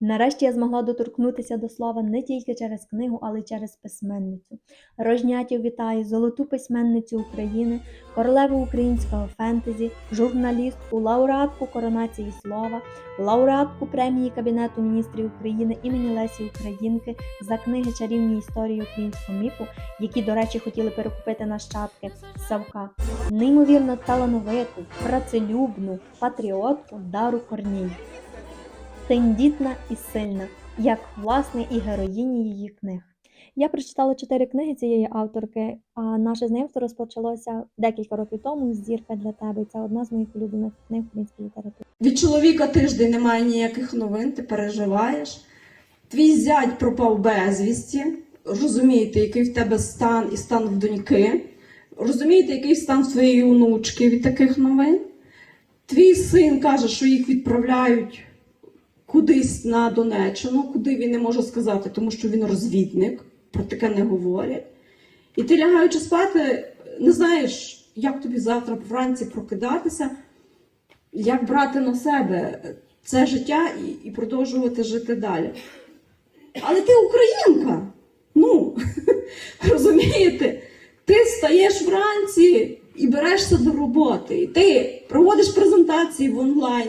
Нарешті я змогла доторкнутися до слова не тільки через книгу, але й через письменницю. Рожнятів вітає золоту письменницю України, королеву українського фентезі, журналістку, лауреатку коронації слова, лауреатку премії Кабінету міністрів України імені Лесі Українки за книги Чарівні історії українського міфу, які, до речі, хотіли перекупити нащадки Савка, неймовірно талановиту, працелюбну, патріотку Дару Корній тендітна і сильна, як власне і героїні її книг. Я прочитала чотири книги цієї авторки, а наше знайомство розпочалося декілька років тому Зірка для тебе. Це одна з моїх улюблених книг української літератури. Від чоловіка тиждень немає ніяких новин, ти переживаєш. Твій зять пропав безвісті. Розумієте, який в тебе стан і стан в доньки. Розумієте, який стан в твоєї онучки від таких новин. Твій син каже, що їх відправляють кудись на Донеччину, куди він не може сказати, тому що він розвідник, про таке не говорять. І ти лягаючи спати, не знаєш, як тобі завтра вранці прокидатися, як брати на себе це життя і, і продовжувати жити далі. Але ти українка. Ну, розумієте, ти стаєш вранці і берешся до роботи. І ти проводиш презентації в онлайн.